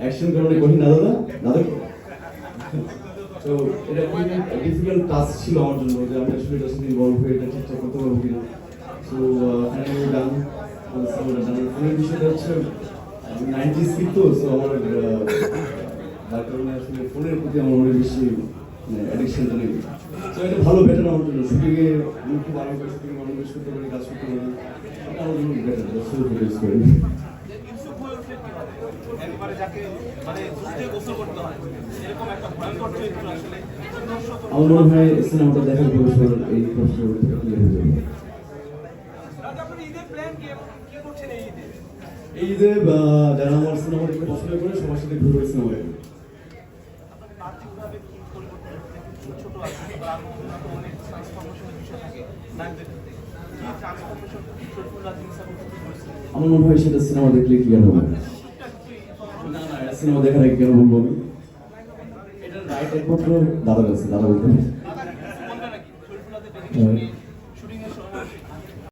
Action করা কঠিন না দাদা দাদা তো এটা খুবই ডিফিকাল্ট টাস্ক ছিল আমার জন্য যে আমি আসলে এটার সাথে ইনভলভ হয়ে এটা ঠিকঠাক করতে পারব কিনা। সো ফাইনালি ডান সিনেমাটা বিষয়টা হচ্ছে নাইনটি স্কিপ তো সো আমার যার কারণে আসলে ফোনের প্রতি আমার অনেক বেশি অ্যাডিকশনটা নেই। তো এটা ভালো বেটার আমার জন্য। শুটিংয়ে আমি খুব আরাম করে শুটিং কাজ করতে পারি। আমার জন্য বেটার শুরু ইউজ করি ইউসুফ হয়ে উঠলে কি হবে? যাকে মানে দুধে গোসল করতে হয় এরকম একটা ভয়ঙ্কর চরিত্র আসলে আমার মনে হয় সিনেমাটা দেখার পর হয়ে যাবে এই যারা সিনেমা দেখতে পছন্দ করে সবার সাথে ঘুরে দেখবে আমার মনে হয় সেটা সিনেমা দেখলে ক্লিয়ার হবে। সিনেমা দেখার আগে কেন বলব আমি? একমাত্র দাদা গেছে দাদা বলতে হ্যাঁ।